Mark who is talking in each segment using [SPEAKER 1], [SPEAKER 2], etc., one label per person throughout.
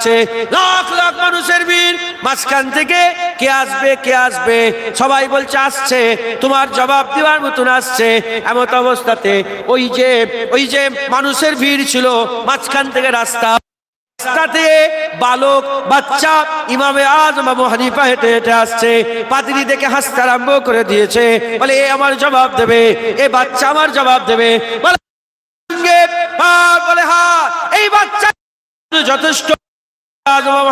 [SPEAKER 1] আছে লাখ লাখ মানুষের ভিড়। মাঝখান থেকে কে আসবে কে আসবে? সবাই বলছে, আসছে। তোমার জবাব দেওয়ার মতন আসছে। এমত অবস্থাতে ওই যে ওই যে মানুষের ভিড় ছিল মাঝখান থেকে রাস্তা। বালক, বাচ্চা, ইমামে আজম আবু হানিফা হেঁটে হেঁটে আসছে। পাদ্রী দেখে হাসতে আরম্ভ করে দিয়েছে। বলে, এ আমার জবাব দেবে, এ বাচ্চা আমার জবাব দেবে। বলে হ্যাঁ এই বাচ্চা যথেষ্ট।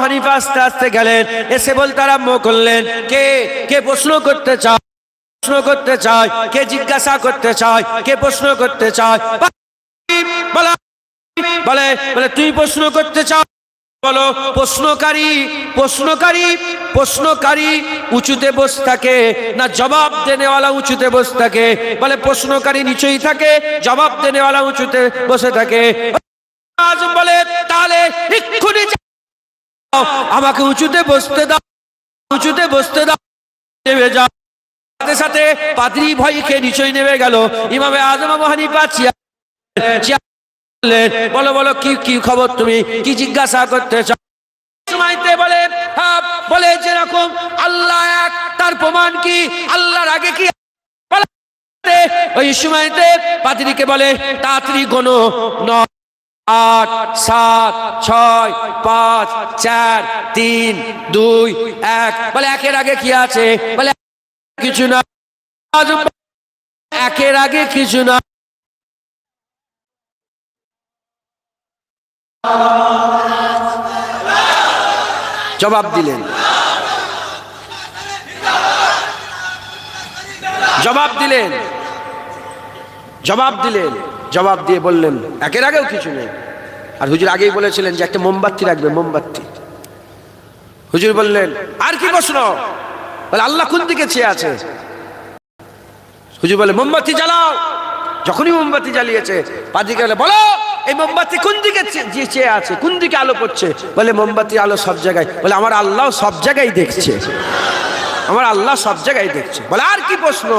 [SPEAKER 1] হানিফা আস্তে আস্তে গেলেন, এসে বলতে আরম্ভ করলেন, কে কে প্রশ্ন করতে চায়, প্রশ্ন করতে চায়, কে জিজ্ঞাসা করতে চায়, কে প্রশ্ন করতে চায়, বলে তুই প্রশ্ন করতে চাও বলো, প্রশ্নকারী প্রশ্নকারী প্রশ্নকারী উঁচুতে বস থাকে, না জবাব দেনেওয়ালা উঁচুতে বস থাকে? বলে, প্রশ্নকারী নিচেই থাকে, জবাব দেনেওয়ালা উঁচুতে বসে থাকে। বলে, তাহলে এক্ষুনি আমাকে উঁচুতে বসতে দাও উঁচুতে বসতে দাও নেমে যাও। সাথে সাথে পাদ্রী ভয়কে নিচেই নেমে গেল। ইমামে আজম আবু হানিফা চিয়া চিয়া বললেন, বলো বলো কি কি খবর তুমি? কি জিজ্ঞাসা করতে চাও? সময়তে বলে হ্যাঁ, বলে যেরকম আল্লাহ এক তার প্রমাণ কি? আল্লাহর আগে কি? ওই সময়তে পাদ্রীকে বলে তাড়াতাড়ি কোনো নয়। আট, সাত, ছয়, পাঁচ, চার, তিন, দুই, এক। বলে একের আগে কি আছে? বলে কিছু না। একের আগে কিছু না। জবাব দিলেন। জবাব দিলেন। জবাব দিলেন। জবাব দিয়ে বললেন, একের আগেও কিছু নেই। আর হুজুর আগেই বলেছিলেন যে একটা মোমবাতি রাখবে, মোমবাতি। হুজুর বললেন, আর কি প্রশ্ন? বলে, আল্লাহ কোন দিকে চেয়ে আছে? হুজুর বলে, মোমবাতি জ্বালাও। যখনই মোমবাতি জ্বালিয়েছে, পাদিকে বলে, বলো, এই মোমবাতি কোন দিকে চেয়ে আছে, কোন দিকে আলো করছে বলে, মোমবাতি আলো সব জায়গায়, বলে, আমার আল্লাহ সব জায়গায় দেখছে। আমার আল্লাহ সব জায়গায় দেখছে। বলে, আর কি প্রশ্ন?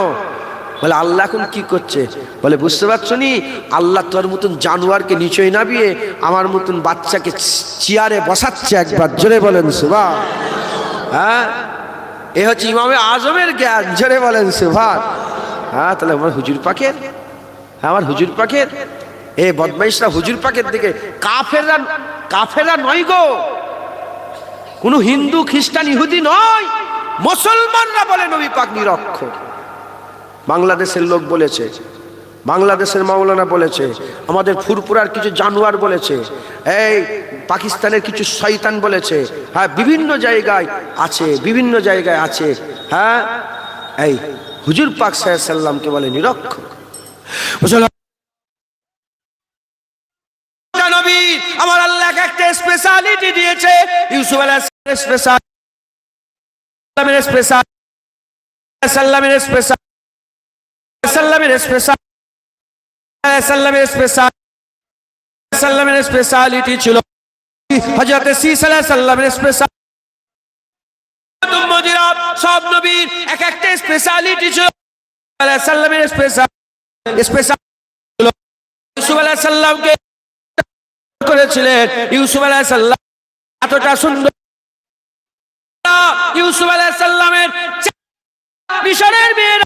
[SPEAKER 1] বলে, আল্লাহ এখন কি করছে? বলে, বুঝতে পারছ নি? আল্লাহ তোর মতন জানোয়ারকে নিচই নামিয়ে আমার মতন বাচ্চাকে চেয়ারে বসাচ্ছে একবার। জোরে বলেন সুভা হ্যাঁ? এ হচ্ছে ইমামে আজমের জ্ঞান। জোরে বলেন সুভা হ্যাঁ তাহলে আমার হুজুর পাকের? হ্যাঁ আমার হুজুর পাকের? এ বদমাইশরা হুজুর পাখের দিকে, কাফেররা কাফেররা নয় গো। কোনো হিন্দু, খ্রিস্টান, ইহুদি নয়। মুসলমানরা বলে নবী পাক নিরক্ষর। বাংলাদেশের লোক বলেছে, বাংলাদেশের মাওলানা বলেছে, আমাদের ফুরপুরার কিছু জানোয়ার বলেছে, এই পাকিস্তানের কিছু শয়তান বলেছে হ্যাঁ বিভিন্ন জায়গায় আছে, বিভিন্ন জায়গায় আছে হ্যাঁ এই হুজুর পাক সাল্লামকে বলে নবী, আমার আল্লাহ একটা স্পেশালিটি দিয়েছে, ইউসুফ আলাইহিস স্পেশাল স্পেশাল সাল্লামের স্পেশাল সাল্লামের স্পেশাল সাল্লামের স্পেশালিটি ছিল হযরত সিস স্পেশাল সব এতটা সুন্দর। ইউসুফ মেয়েরা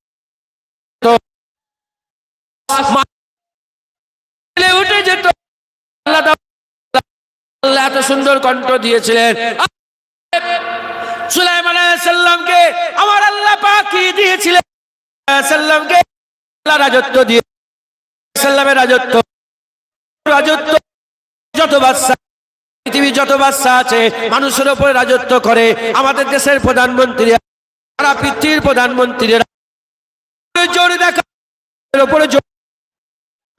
[SPEAKER 1] উঠে যেত। আল্লাহ এত সুন্দর কণ্ঠ দিয়েছিলেন। আমার আল্লাহ কি দিয়েছিলেন? সাল্লামকে আল্লাহ রাজত্ব দিয়ে সাল্লামের রাজত্ব। রাজত্ব যত বাচ্চা যত আছে, মানুষের উপরে রাজত্ব করে। আমাদের দেশের প্রধানমন্ত্রী সারা পৃথিবীর প্রধানমন্ত্রীরা জোর দেখা উপরে জোর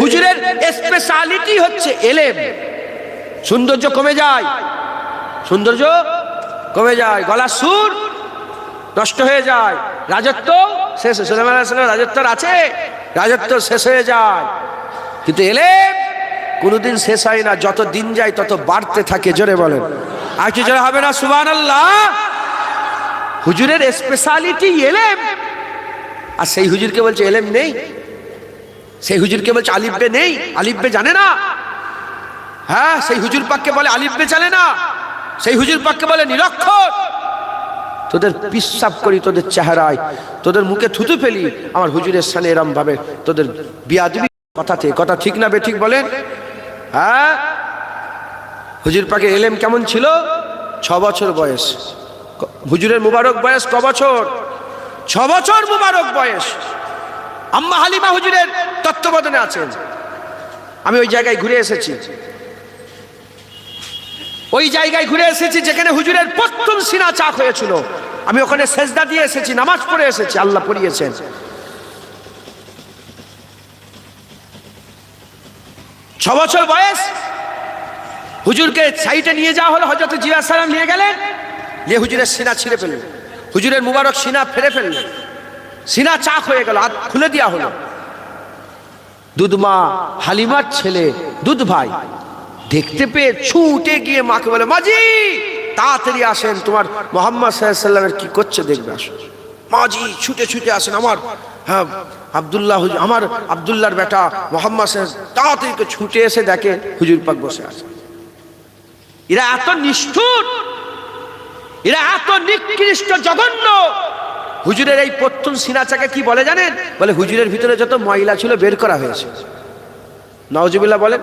[SPEAKER 1] হুজুরের স্পেশালিটি হচ্ছে এলেম। সৌন্দর্য কমে যায়। সৌন্দর্য কমে যায়। গলার সুর নষ্ট হয়ে যায়। রাজত্ব শেষ সুলেমান আলাইহিসসালামের রাজত্ব আছে। রাজত্ব শেষ হয়ে যায়। কিন্তু এলে কোনোদিন শেষ হয় না। যত দিন যায় তত বাড়তে থাকে। জোরে বলেন। আর কি জোরে হবে না? সুবান আল্লাহ হুজুরের স্পেশালিটি এলেম। আর সেই হুজুরকে বলছে, এলেম নেই? সেই হুজুরকে বলছে আলিফবে নেই আলিফবে জানে না। হ্যাঁ সেই হুজুর পাককে বলে আলিফবে জানে না। সেই হুজুর পাককে বলে নিরক্ষর। তোদের পিসাব করি, তোদের চেহারায়, তোদের মুখে থুতু ফেলি, আমার হুজুরের সামনে এরম ভাবে তোদের বিয়াদবি কথাতে কথা ঠিক না বে ঠিক বলেন হ্যাঁ? হুজুর পাকে এলেম কেমন ছিল? ছ বছর বয়স। হুজুরের মুবারক বয়স ক বছর? ছ বছর মুবারক বয়স। আম্মা হালিমা হুজুরের তত্ত্বাবধানে আছেন। আমি ওই জায়গায় ঘুরে এসেছি। ওই জায়গায় ঘুরে এসেছি যেখানে হুজুরের প্রথম সিনা চাক হয়েছিল। আমি ওখানে সেজদা দিয়ে এসেছি, নামাজ পড়ে এসেছি, আল্লাহ পড়িয়েছেন। ছ বছর বয়স, হুজুরকে সাইটে নিয়ে যাওয়া হলো হজরত জিয়া সালাম নিয়ে গেলেন, নিয়ে হুজুরের সিনা ছিঁড়ে ফেললেন। হুজুরের মুবারক সিনা ফেরে ফেললেন। সিনা চাক হয়ে গেল, হাত খুলে দেওয়া হলো। দুধমা হালিমার ছেলে, দুধ ভাই, দেখতে পেয়ে ছুটে গিয়ে মাকে বলে মাজি তাড়াতাড়ি আসেন, তোমার মোহাম্মদ সাল্লামের কি করছে দেখবে, আসো। মাজি ছুটে ছুটে আসেন, আমার হ্যাঁ আবদুল্লাহ আমার আবদুল্লাহর বেটা মোহাম্মদ সাহেব তাড়াতাড়ি ছুটে এসে দেখে হুজুর পাক বসে আছে। এরা এত নিষ্ঠুর, এরা এত নিকৃষ্ট জঘন্য হুজুরের এই প্রথম সিনাচাকে কি বলে জানেন? বলে হুজুরের ভিতরে যত ময়লা ছিল বের করা হয়েছে। নওজিবুল্লাহ বলেন,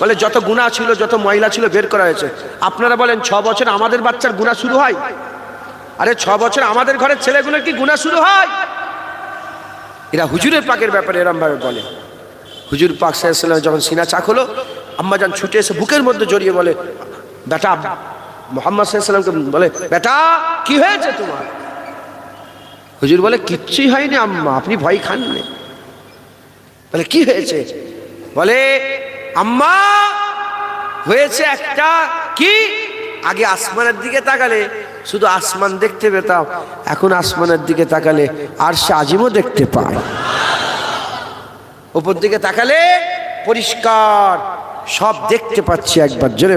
[SPEAKER 1] বলে যত গুণা ছিল, যত ময়লা ছিল বের করা হয়েছে। আপনারা বলেন, ছ বছর আমাদের বাচ্চার গুণা শুরু হয়? আরে ছ বছর আমাদের ঘরের ছেলেগুলোর কি গুণা শুরু হয়? এরা হুজুরের পাকের ব্যাপারে এরম ভাবে বলে। হুজুর পাক সাহেব যখন সিনা চাক হলো, আম্মা যান ছুটে এসে বুকের মধ্যে জড়িয়ে বলে, বেটা মোহাম্মদ সাল্লামকে বলে, বেটা, কি হয়েছে তোমার? হুজুর বলে, কিচ্ছুই হয়নি আম্মা, আপনি ভয় খাননি বলে, কি হয়েছে? বলে, আম্মা, হয়েছে একটা কি? আগে আসমানের দিকে তাকালে, শুধু আসমান দেখতে পেতাম, এখন আসমানের দিকে তাকালে আর সে আজিমও দেখতে পায়। ওপর দিকে তাকালে পরিষ্কার, সব দেখতে পাচ্ছি একবার, জোরে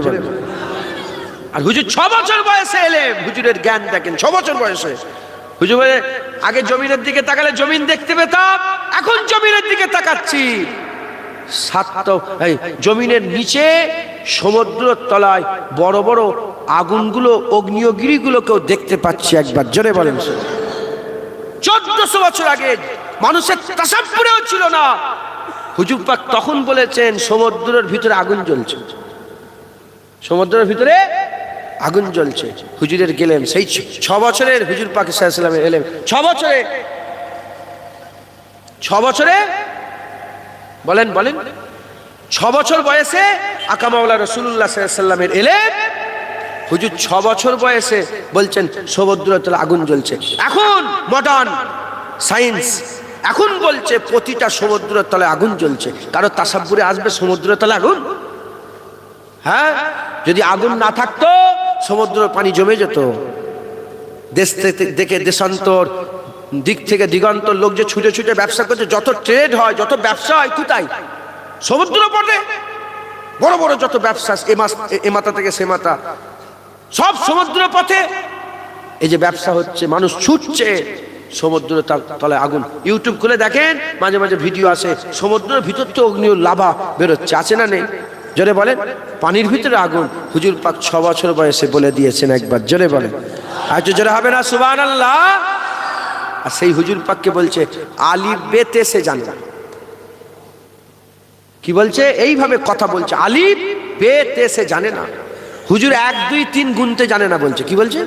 [SPEAKER 1] আর হুজুর, ছ বছর বয়সে এলে হুজুরের জ্ঞান দেখেন, ছ বছর বয়সে। হুজুর বলে আগে জমিনের দিকে তাকালে জমিন দেখতে পেতাম, এখন জমিনের দিকে তাকাচ্ছি। সাত জমিনের নিচে সমুদ্রের তলায় বড় বড় আগুনগুলো অগ্নিয়গিরিগুলোকেও দেখতে পাচ্ছি একবার, জোরে বলেন। চোদ্দশো বছর আগে মানুষের তাসাপুরেও ছিল না। হুজুর পাক তখন বলেছেন, সমুদ্রের ভিতরে আগুন জ্বলছে। সমুদ্রের ভিতরে আগুন জ্বলছে। হুজুরের গেলেন, সেই ছ- বছরের হুজুর পাক সাল্লামে এলেন ছ বছরে? ছ বছরে? বলেন বলেন। ছ বছর বয়সে আকামাউলা রসুল্লাহ সাল্লামের এলেন হুজুর ছ বছর বয়সে বলছেন সমুদ্রের তলে আগুন জ্বলছে। এখন মডার্ন সায়েন্স এখন বলছে প্রতিটা সমুদ্রের তলে আগুন জ্বলছে। কারও তাসাব্বুরে আসবে সমুদ্রের তলে আগুন? হ্যাঁ? যদি আগুন না থাকতো সমুদ্র পানি জমে যেত। দেশ থেকে- দেশান্তর দিক থেকে দিগন্তর লোক যে ছুটে ছুটে ব্যবসা করছে, যত ট্রেড হয়, যত ব্যবসা হয় কোথায়? সমুদ্র পটে বড় বড় যত ব্যবসা এ মাথা থেকে সে মাথা। সব সমুদ্র পথে। এই যে ব্যবসা হচ্ছে, মানুষ ছুটছে। সমুদ্র তলায় আগুন। ইউটিউব খুলে দেখেন, মাঝে মাঝে ভিডিও আসে, সমুদ্রের ভিতর তো অগ্নি লাভা বেরোচ্ছে। আছে না নেই? জোরে বলেন, পানির ভিতরে আগুন। হুজুর পাক ছ বছর বয়সে বলে দিয়েছেন একবার, জোরে বলেন। আর জোরে হবে না সুবান আল্লাহ আর সেই হুজুর পাককে বলছে, আলি বেতে সে জানে। না কি বলছে? এইভাবে কথা বলছে আলিফ বেতে সে জানে না। হুজুর এক, দুই, তিন গুনতে জানে না বলছে, কি বলছে?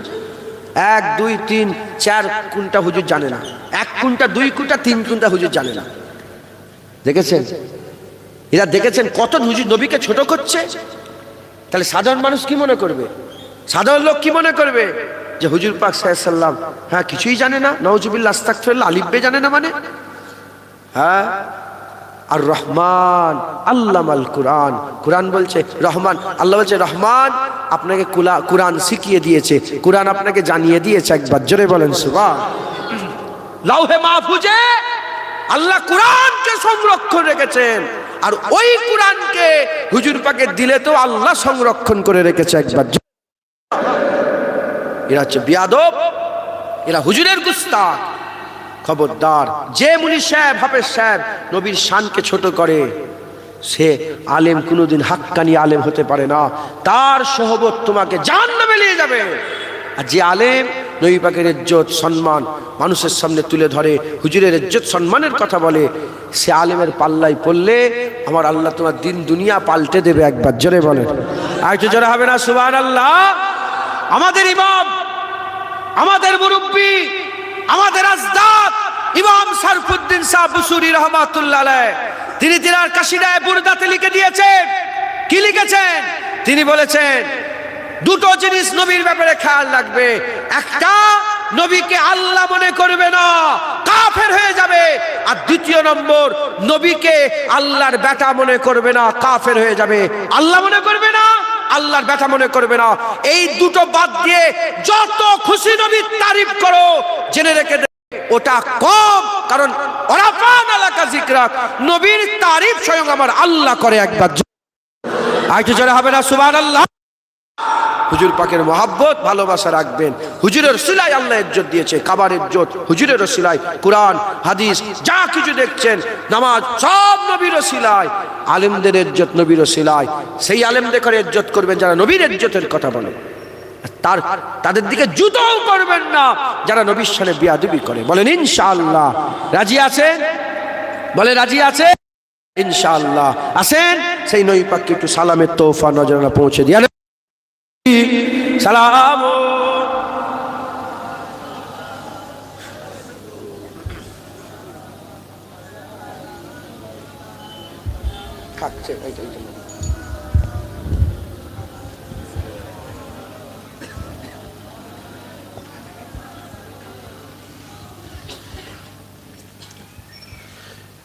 [SPEAKER 1] এক, দুই, তিন, চার কোনটা হুজুর জানে না। এক কোনটা দুই কোনটা তিন কোনটা হুজুর জানে না। দেখেছেন? এরা দেখেছেন কত হুজুর নবীকে ছোট করছে? তাহলে সাধারণ মানুষ কি মনে করবে? সাধারণ লোক কি মনে করবে? যে হুজুর পাক সাল্লাম হ্যাঁ কিছুই জানে না নওজুবিল্লা আস্তাকফিরুল্লাহ আলিফ বে জানে না মানে? হ্যাঁ? আর রহমান আল্লাহ আল কুরআন কুরআন বলছে রহমান, আল্লাহ বলছে রহমান, আপনাকে কুলা- কুরআন শিখিয়ে দিয়েছে, কুরআন আপনাকে জানিয়ে দিয়েছে একবার, জোরে বলেন, সুবহান। লাউহে মাহফুজে আল্লাহ কুরআনকে সংরক্ষণ রেখেছেন। আর ওই কুরআনকে হুজুর পাকে দিলে তো আল্লাহ সংরক্ষণ করে রেখেছে একবার। এরা হচ্ছে বিয়াদব, এরা হুজুরের গুস্তাখ। খবরদার, যে মুনি সাহেব, হাফেজ সাহেব নবীর শানকে ছোট করে, সে আলেম কোনোদিন হাক্কানি আলেম হতে পারে না। তার সহবত তোমাকে জাহান্নামে নিয়ে যাবে। আর যে আলেম নবী পাকের ইজ্জত, সম্মান মানুষের সামনে তুলে ধরে, হুজুরের ইজ্জত, সম্মানের কথা বলে। সে আলেমের পাল্লাই পড়লে আমার আল্লাহ তোমার দিন, দুনিয়া পাল্টে দেবে একবার, জোরে বলে আর একটু জোরে হবে না? সুবান আল্লাহ আমাদের ইমাম, আমাদের মুরব্বী, আমাদের আজদাদ, ইমাম সারফুদ্দিন সাহ বুসুরি রহমাতুল্লাহ তিনি তিনার কাশিদায় বুরদাতে লিখে দিয়েছেন। কি লিখেছেন? তিনি বলেছেন দুটো জিনিস নবীর ব্যাপারে খেয়াল রাখবে। একটা, নবীকে আল্লাহ মনে করবে না, কাফের হয়ে যাবে। আর দ্বিতীয় নম্বর, নবীকে আল্লাহর বেটা মনে করবে না, কাফের হয়ে যাবে। আল্লাহ মনে করবে না, আল্লাহর ব্যথা মনে করবে না। এই দুটো বাদ দিয়ে যত খুশি নবীর তারিফ করো, জেনে রেখে ওটা কম, কারণ ওরাফান আলাকা জিকরাক নবীর তারিফ স্বয়ং আমার আল্লাহ করে একবার। আইটু জোরে হবে না সুবহান আল্লাহ হুজুর পাকের মহাব্বত, ভালোবাসা রাখবেন। হুজুরের সিলাই আল্লাহ ইজ্জত দিয়েছে, কাবার ইজ্জত। হুজুরের সিলাই কোরআন, হাদিস, যা কিছু দেখছেন, নামাজ, সব নবীর সিলাই আলেমদের ইজ্জত নবীর সিলাই সেই আলেমদের করে ইজ্জত করবেন যারা নবীর ইজ্জতের কথা বলে। তার, তাদের দিকে জুতোও করবেন না, যারা নবীর সালে বিয়াদবি করে। বলেন, ইনশাআল্লাহ। রাজি আছেন? বলে, রাজি আছে ইনশাআল্লাহ। আসেন সেই নই পাককে একটু সালামের তোফা নজরানা পৌঁছে দিয়ে। সালাম।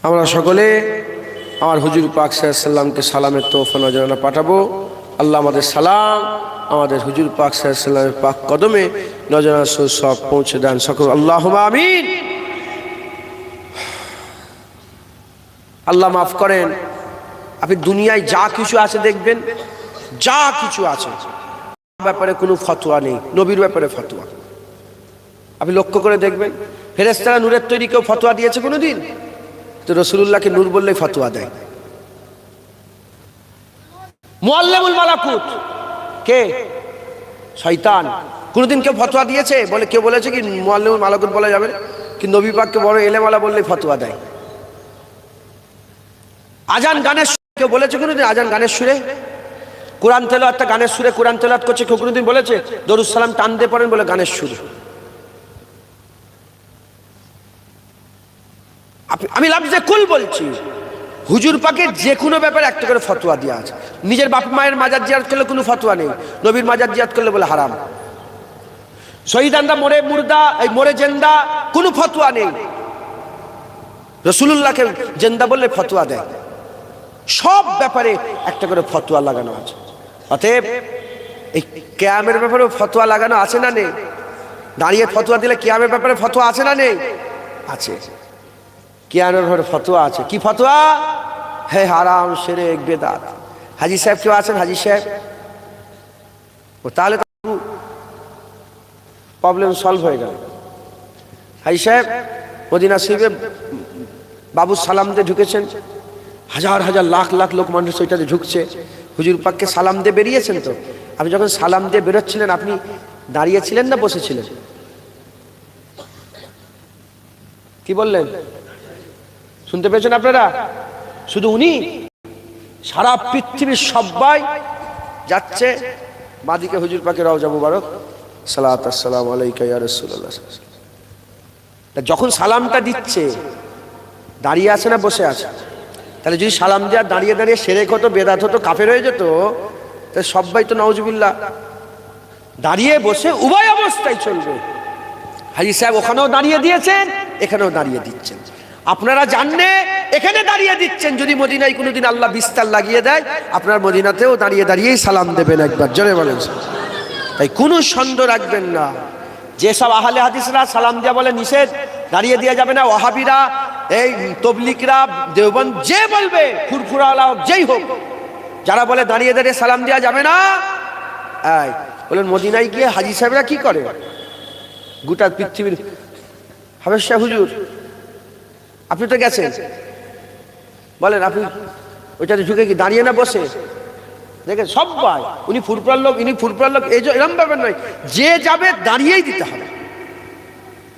[SPEAKER 1] আমরা সকলে আমার হুজুর পাক সাল্লামকে সালামের তোফা নজরানা পাঠাবো আল্লাহ আমাদের সালাম আমাদের হুজুর পাক সাল্লামের পাক কদমে নজরানা সব পৌঁছে দেন। সকল আল্লাহ আমিন। আল্লাহ মাফ করেন। আপনি দুনিয়ায় যা কিছু আছে দেখবেন, যা কিছু আছে। ব্যাপারে কোনো ফতোয়া নেই, নবীর ব্যাপারে ফতোয়া। আপনি লক্ষ্য করে দেখবেন ফেরেস্তারা নূরের তৈরি কেউ ফতোয়া দিয়েছে কোনো দিন তো রসুল্লাহকে নূর বললেই ফতোয়া দেয়। মুআল্লামুল মালাকুত। কে? শয়তান। কোনোদিন কেউ ফতোয়া দিয়েছে? বলে কেউ বলেছে কি মুআল্লামুল মালাকুত বলা যাবে? কি নবী পাককে বড় এলেমালা বললেই ফতোয়া দেয়। আজান গানের সুরে কেউ বলেছে কোনোদিন? আজান গানের সুরে? কোরআন তেলো একটা গানের সুরে কোরআন তেলাত করছে, কেউ কোনোদিন বলেছে? দরুদ সালাম টান দিয়ে বলে গানের সুর। আমি লাফজে কুল বলছি। হুজুর পাকে যে কোনো ব্যাপারে একটা করে ফতোয়া দেওয়া আছে। নিজের বাপ মায়ের মাজার জিয়াত করলে কোনো ফতোয়া নেই। নবীর মাজার জিয়াত করলে বলে হারাম। শহীদানরা মোরে মুর্দা, এই মোরে জেন্দা, কোনো ফতোয়া নেই। রসুলুল্লাহকে জেন্দা বললে ফতোয়া দেয়। সব ব্যাপারে একটা করে ফতোয়া লাগানো আছে। অতএব এই ক্যামের ব্যাপারে ফতোয়া লাগানো আছে না নেই? দাঁড়িয়ে ফতোয়া দিলে ক্যামের ব্যাপারে ফতোয়া আছে না নেই? আছে। কিয়ানোর ঘরে ফতোয়া আছে। কি ফতোয়া? হে হারাম সেরে বেদাত হাজি সাহেব কেউ আছেন হাজি সাহেব ও তাহলে প্রবলেম সলভ হয়ে গেল হাজি সাহেব মদিনা শরীফে বাবু সালাম দিয়ে ঢুকেছেন হাজার হাজার লাখ লাখ লোক মানুষ ওইটাতে ঢুকছে হুজুর পাককে সালাম দিয়ে বেরিয়েছেন তো আপনি যখন সালাম দিয়ে বেরোচ্ছিলেন আপনি দাঁড়িয়েছিলেন না বসেছিলেন? কি বললেন? শুনতে পেয়েছেন আপনারা? শুধু উনি, সারা পৃথিবীর সবাই যাচ্ছে। বাদিকে হুজুর পাকে রওজা মুবারক। সালাত, আসসালাম আলাইকা যখন সালামটা দিচ্ছে, দাঁড়িয়ে আছে না বসে আছে? তাহলে যদি সালাম দেওয়া দাঁড়িয়ে দাঁড়িয়ে সেরেক হতো, বেদাত হতো, কাফের হয়ে যেত তাহলে সবাই তো নওজুবিল্লাহ দাঁড়িয়ে বসে উভয় অবস্থায় চলবে। হাজি সাহেব ওখানেও দাঁড়িয়ে দিয়েছেন, এখানেও দাঁড়িয়ে দিচ্ছেন। আপনারা জানলে এখানে দাঁড়িয়ে দিচ্ছেন। যদি মদিনায় কোনোদিন আল্লাহ বিস্তার লাগিয়ে দেয় আপনার মদিনাতেও দাঁড়িয়ে দাঁড়িয়েই সালাম দেবেন একবার। জোরে বলেন। তাই কোনো সন্দেহ রাখবেন না। যেসব আহলে হাদিসরা সালাম দেওয়া বলে নিষেধ দাঁড়িয়ে দেওয়া যাবে না। ওহাবিরা এই তবলিকরা দেওবন যে বলবে ফুরফুরাওয়ালা হোক, যেই হোক যারা বলে দাঁড়িয়ে দাঁড়িয়ে সালাম দেওয়া যাবে না বলেন মদিনায় গিয়ে হাজি সাহেবরা কি করে? গোটা পৃথিবীর হাবেশ হুজুর আপনি তো গেছেন। বলেন, আপনি ওইটাতে ঝুঁকে কি দাঁড়িয়ে না বসে? দেখেন সবাই উনি ফুরপুরার লোক, ইনি ফুরপুরার লোক, এই এরম ব্যাপার নয়, যে যাবে দাঁড়িয়েই দিতে হবে।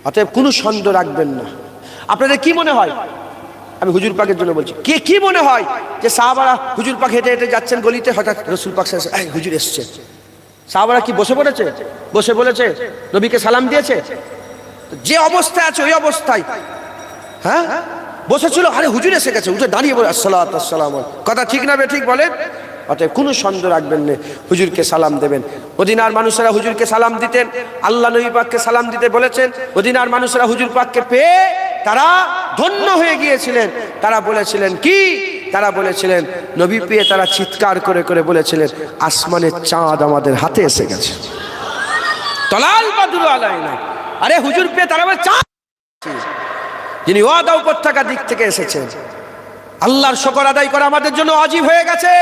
[SPEAKER 1] অতএব কোনো সন্দেহ রাখবেন না। আপনাদের কি মনে হয়? আমি হুজুর পাকের জন্য বলছি, কে কি মনে হয় যে সাহাবারা হুজুর পাক হেঁটে হেঁটে যাচ্ছেন গলিতে, হঠাৎ রসুল পাক হুজুর এসছে। সাহাবারা কি বসে পড়েছে? বসে বলেছে, নবীকে সালাম দিয়েছে? যে অবস্থায় আছে, ওই অবস্থায় হ্যাঁ? বসেছিল, আরে হুজুর এসে গেছে, উঠে দাঁড়িয়ে বলে আসসালাম আসসালাম কথা ঠিক না বে ঠিক বলেন অতএব কোনো সন্দেহ রাখবেন না, হুজুরকে সালাম দেবেন। অদিনার মানুষেরা হুজুরকে সালাম দিতেন, আল্লাহ নবী পাককে সালাম দিতে বলেছেন অদিনার মানুষেরা হুজুর পাককে পেয়ে তারা ধন্য হয়ে গিয়েছিলেন। তারা বলেছিলেন, কি? তারা বলেছিলেন, নবী পেয়ে তারা চিৎকার করে করে বলেছিলেন, আসমানের চাঁদ আমাদের হাতে এসে গেছে। তলাল বাদুর আলাইনা। আরে হুজুর পেয়ে তারা বলে, চাঁদ যিনি ওয়াদা উপত্যকা দিক থেকে এসেছেন, আল্লাহর শকর আদায় করা আমাদের জন্য অজীব হয়ে গেছে।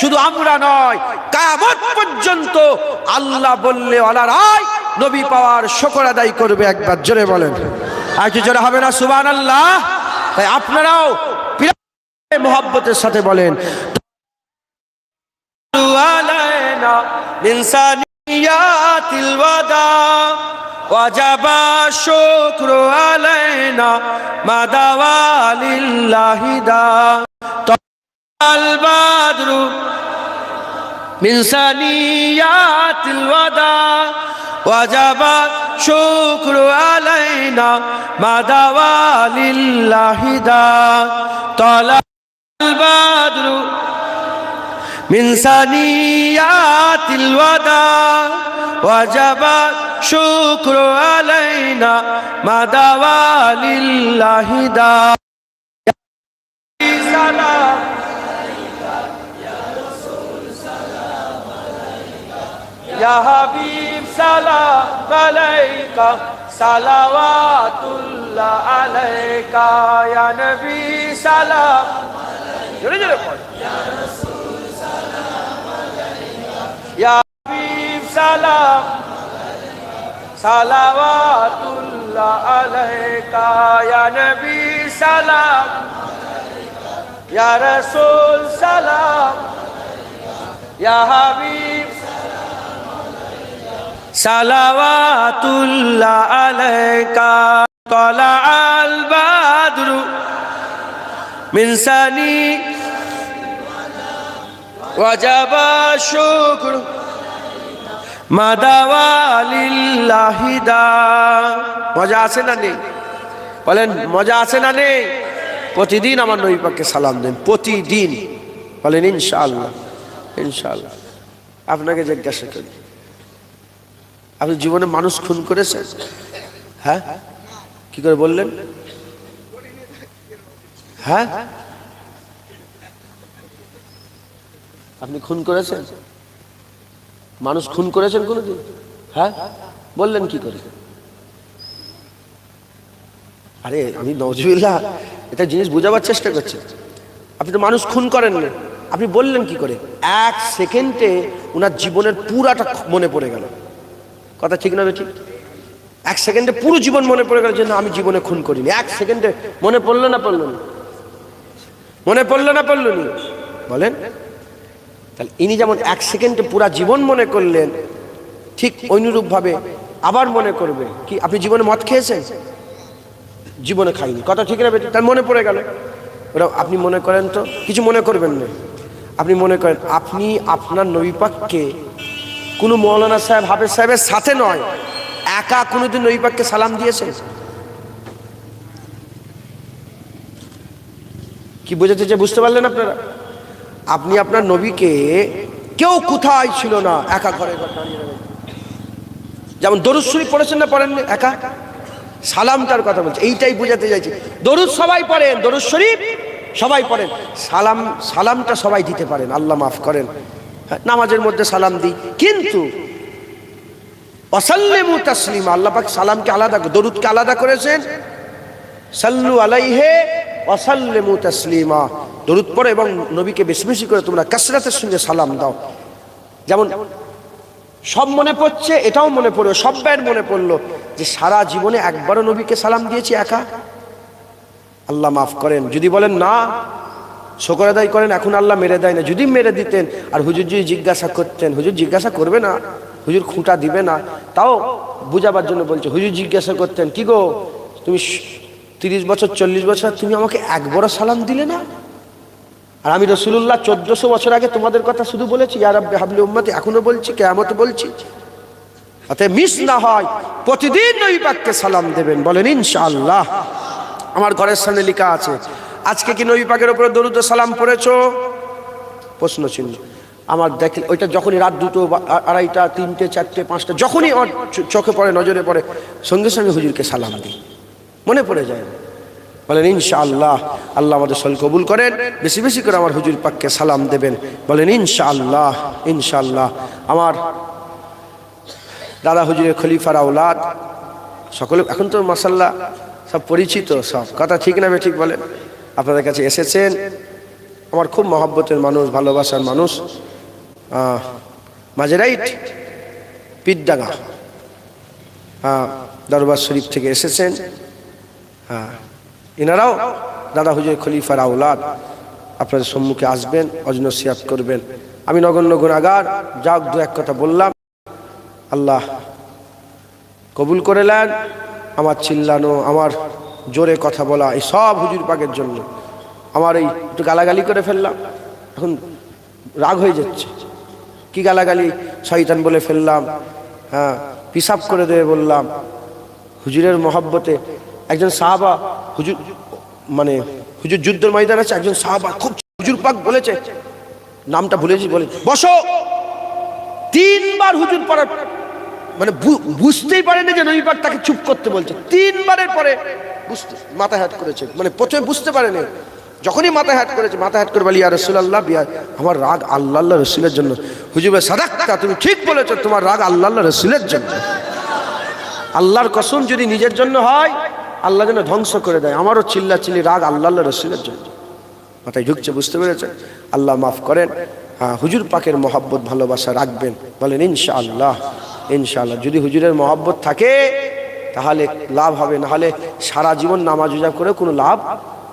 [SPEAKER 1] শুধু আমরা নয় কাবত পর্যন্ত আল্লাহ বললে অনারায় নবী পাওয়ার শকর আদায় করবে একবার, জোরে বলেন। আর কি জোরে হবে না? সুবান আল্লাহ তাই আপনারাও মোহাব্বতের সাথে বলেন। الوداع وجب الشكر علينا ما دعا لله دا طلع البدر من ثنيات الوداع وجب الشكر علينا ما دعا لله دا طلع البدر من ثنيات الوداع وجب شكر علينا ما دعا لله دا سلام يا حبيب سلام عليك صلوات الله عليك يا نبي سلام جري جري قول يا حبيب ইয়া হাবিব সালাম সালাওয়াতুল্লাহ আলাইকা ইয়া নবী সালাম ইয়া রাসূল সালাম ইয়া হাবিব সালাওয়াতুল্লাহ আলাইকা তলা আল বাদরু মিনসানি وجب الشكر মাদাওয়ালিল্লাহি দা মজা আছে না নেই বলেন মজা আছে না নেই প্রতিদিন আমার নবী পাককে সালাম দেন প্রতিদিন বলেন ইনশাআল্লাহ ইনশাআল্লাহ আপনাকে জিজ্ঞাসা করি আপনি জীবনে মানুষ খুন করেছেন হ্যাঁ কি করে বললেন হ্যাঁ আপনি খুন করেছেন? মানুষ খুন করেছেন কোনোদিন? হ্যাঁ? বললেন কি করে? আরে, আমি নজরুল্লাহ এটা জিনিস বোঝাবার চেষ্টা করছি। আপনি তো মানুষ খুন করেন না। আপনি বললেন কি করে? এক সেকেন্ডে ওনার জীবনের পুরাটা মনে পড়ে গেল। কথা ঠিক না ঠিক এক সেকেন্ডে পুরো জীবন মনে পড়ে গেল যে, না, আমি জীবনে খুন করিনি। এক সেকেন্ডে মনে পড়ল না পড়ল না? মনে পড়ল না পড়ল বলেন। তাহলে ইনি যেমন এক সেকেন্ডে পুরা জীবন মনে করলেন, ঠিক অনুরূপভাবে আবার মনে করবে, কি আপনি জীবনে মদ খেয়েছেন? জীবনে খাইনি। কথা ঠিক না তার মনে পড়ে গেল। ওরা, আপনি মনে করেন তো? কিছু মনে করবেন না। আপনি মনে করেন, আপনি আপনার নবীপাককে কোনো মৌলানা সাহেব, হাফেজ সাহেবের সাথে নয়, একা কোনোদিন নবীপাককে সালাম দিয়েছেন? কি বোঝাতে চাই বুঝতে পারলেন আপনারা? আপনি আপনার নবীকে কেউ কোথায় ছিল না একা ঘরে। যেমন দরুদ পড়েছেন না পড়েন? একা? সালামটার কথা বলছে এইটাই বোঝাতে চাইছি। দরুদ সবাই পড়েন দরুদ শরীফ সবাই পড়েন। সালাম সালামটা সবাই দিতে পারেন আল্লাহ মাফ করেন। হ্যাঁ, নামাজের মধ্যে সালাম দিই। কিন্তু অসাল্লেমু তাসলিম আল্লাহ পাক সালামকে আলাদা দরুদকে আলাদা করেছেন। সাল্লু আলাইহে অসাল্লেমু তাসলিমা। দরুদ পড়ে এবং নবীকে বেশি বেশি করে তোমরা কাসরাতের সঙ্গে সালাম দাও। যেমন, সব মনে পড়ছে, এটাও মনে পড়ল, সব ব্যয়ের মনে পড়ল, যে সারা জীবনে একবারও নবীকে সালাম দিয়েছি একা। আল্লাহ মাফ করেন, যদি বলেন না, শকর আদায় করেন, এখন আল্লাহ মেরে দেয় না। যদি মেরে দিতেন, আর হুজুর যদি জিজ্ঞাসা করতেন, হুজুর জিজ্ঞাসা করবে না, হুজুর খুঁটা দিবে না, তাও বুঝাবার জন্য বলছে, হুজুর জিজ্ঞাসা করতেন, কি গো, তুমি তিরিশ বছর, চল্লিশ বছর, তুমি আমাকে একবারও সালাম দিলে না? আর আমি রসুল্লাহ চোদ্দশো বছর আগে তোমাদের কথা শুধু বলেছি আর হাবলি উম্মতে, এখনও বলছি কেমত বলছি। অতএব মিস না হয়, প্রতিদিন নবী পাককে সালাম দেবেন, বলেন ইনশাআল্লাহ। আমার ঘরের সামনে লেখা আছে, আজকে কি নবী পাকের উপরে দরুদ সালাম পড়েছ? প্রশ্ন চিহ্ন। আমার দেখ, ওইটা যখনই রাত দুটো আড়াইটা, তিনটে, চারটে, পাঁচটা, যখনই আমার চোখে পড়ে, নজরে পড়ে, সঙ্গে সঙ্গে হুজুরকে সালাম দিই। মনে পড়ে যায়। বলেন, ইনশাআল্লাহ, আল্লাহ আমাদের সল কবুল করেন, বেশি বেশি করে আমার হুজুর পাককে সালাম দেবেন। বলেন, ইনশাআল্লাহ ইনশাআল্লাহ, আমার দাদা হুজুরের খলিফার আউলাদ সকলে এখন তো মাসাল্লাহ সব পরিচিত সব। কথা ঠিক না ঠিক বলেন? আপনাদের কাছে এসেছেন? আমার খুব মহব্বতের মানুষ, ভালোবাসার মানুষ পিডডাঙ্গা হ্যাঁ দরবার শরীফ থেকে এসেছেন। হ্যাঁ। এনারাও দাদা হুজুর খলিফার আউলাদ আপনাদের সম্মুখে আসবেন অজনসিয়াত করবেন। আমি নগণ্য গুণাগার যা দু এক কথা বললাম। আল্লাহ কবুল করে নেন। আমার চিল্লানো, আমার জোরে কথা বলা, এই সব হুজুর পাকের জন্য। আমার এই একটু গালাগালি করে ফেললাম। এখন রাগ হয়ে যাচ্ছে। কি গালাগালি? শয়তান বলে ফেললাম। হ্যাঁ পিসাব করে দেবে বললাম। হুজুরের মহব্বতে একজন সাহাবা হুজুর মানে হুজুর যুদ্ধের ময়দান আছে, একজন সাহাবা খুব হুজুর পাক বলেছে, নামটা ভুলেছি বলে বসো। তিনবার হুজুর পড়ার মানে বুঝতেই পারেনি যে নবী পাক তাকে চুপ করতে বলছে। তিনবারের পরে বুঝতে মাথা হ্যাট করেছে মানে প্রথমে বুঝতে পারেনি। যখনই মাথা হ্যাট করেছে মাথা হ্যাট করে বলি, ইয়া রসুল্লাহ বিয়া আমার রাগ আল্লাহ আল্লাহ রসুলের জন্য। হুজুবে সাদাক্তা তুমি ঠিক বলেছ, তোমার রাগ আল্লাহ আল্লাহ রসুলের জন্য। আল্লাহর কসম যদি নিজের জন্য হয় আল্লাহ যেন ধ্বংস করে দেয়। আমারও চিল্লা চিল্লি রাগ আল্লাহ আল্লাহ রসুলের জন্য। মাথায় ঢুকছে, বুঝতে পেরেছে আল্লাহ মাফ করেন। হ্যাঁ হুজুর পাকের মহাব্বত, ভালোবাসা রাখবেন। বলেন, ইনশাআল্লাহ ইনশাআল্লাহ। যদি হুজুরের মহাব্বত থাকে, তাহলে লাভ হবে। না হলে সারা জীবন নামাজ উজা করে কোনো লাভ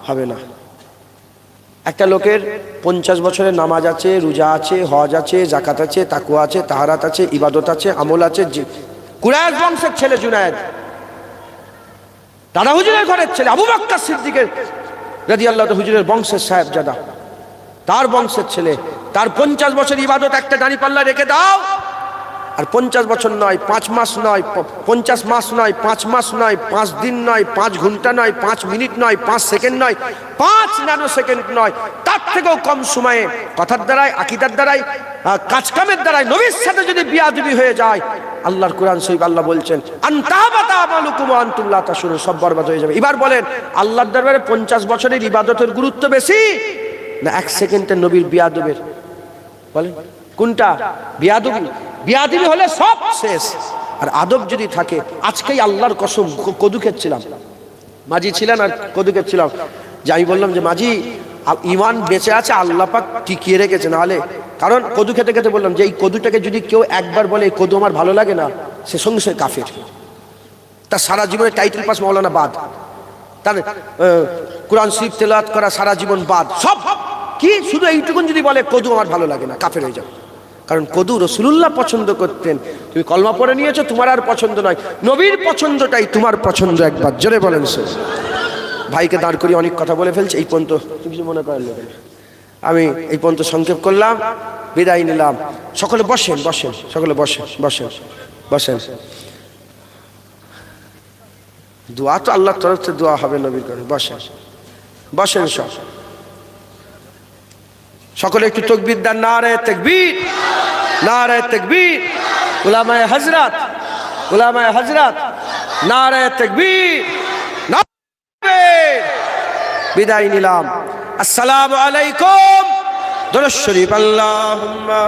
[SPEAKER 1] হবে না। একটা লোকের পঞ্চাশ বছরের নামাজ আছে, রোজা আছে, হজ আছে জাকাত আছে তাকুয়া আছে, তাহারাত আছে, ইবাদত আছে, আমল আছে কুরায়ত বংশের ছেলে জুনায়দ। দাদা হুজুরের ঘরের ছেলে, আবু বাক্কার সিদ্দিকের রাজি আল্লাহ হুজুরের বংশের সাহেব জাদা। তার বংশের ছেলে, তার পঞ্চাশ বছর ইবাদত একটা দাঁড়ি পাল্লা রেখে দাও। আর পঞ্চাশ বছর নয়, পাঁচ মাস নয় পঞ্চাশ মাস নয়, পাঁচ মাস নয়, পাঁচ দিন নয়, পাঁচ ঘণ্টা নয়, পাঁচ মিনিট নয়, পাঁচ সেকেন্ড নয়, পাঁচ ন্যানো সেকেন্ড নয়। তার থেকেও কম সময়ে কথার দ্বারাই আকিদার দ্বারাই কাজকামের দ্বারাই নবীর সাথে যদি বিয়াদবি হয়ে যায় আল্লাহর কোরআন শরীফ আল্লাহ বলছেন ওয়া আনতুম সব বরবাদ হয়ে যাবে। এবার বলেন, আল্লাহর দরবারে পঞ্চাশ বছরের ইবাদতের গুরুত্ব বেশি না এক সেকেন্ডের নবীর বিয়াদবের? বলেন, কোনটা? বিয়াদবি? বিয়াদবি হলে সব শেষ। আর আদব যদি থাকে, আজকেই আল্লাহর কসম কদু খেচ্ছিলাম মাঝি ছিলেন আর কদু খেচ্ছিলাম যে আমি বললাম যে, মাঝি ইমান বেঁচে আছে, আল্লাহ পাক টিকিয়ে রেখেছে নাহলে, কারণ কদু খেতে খেতে বললাম যে, এই কদুটাকে যদি কেউ একবার বলে, এই কদু আমার ভালো লাগে না, সে সঙ্গে সঙ্গে কাফের। তার সারা জীবনের টাইটেল পাস মৌলানা বাদ। তার কোরআন শরীফ তেলাওয়াত করা সারা জীবন বাদ। সব, কি? শুধু এইটুকুন যদি বলে, কদু আমার ভালো লাগে না, কাফের হয়ে যাবে। কারণ কদু রসুলুল্লাহ পছন্দ করতেন। তুমি কলমা পড়ে নিয়েছো, তোমার আর পছন্দ নয়। নবীর পছন্দটাই তোমার পছন্দ একবার। জোরে বলেন সে ভাইকে দাঁড় করিয়ে অনেক কথা বলে ফেলছে, এই পর্যন্ত কিছু মনে করেন আমি এই পর্যন্ত সংক্ষেপ করলাম, বিদায় নিলাম। সকলে বসেন বসেন, সকলে বসেন বসেন বসেন। দোয়া তো আল্লাহর তরফ থেকে দোয়া হবে নবীর করে বসেন বসেন সব। সকলে একটু তকবির দেন, নারে তেকবীর নারে তেকবীর। উলামায়ে হজরত উলামায়ে হজরত নারে তেকবীর। নারে তাকবীর। বিদায় নিলাম। আসসালামু আলাইকুম। দরুদ শরীফ। আল্লাহুম্মা।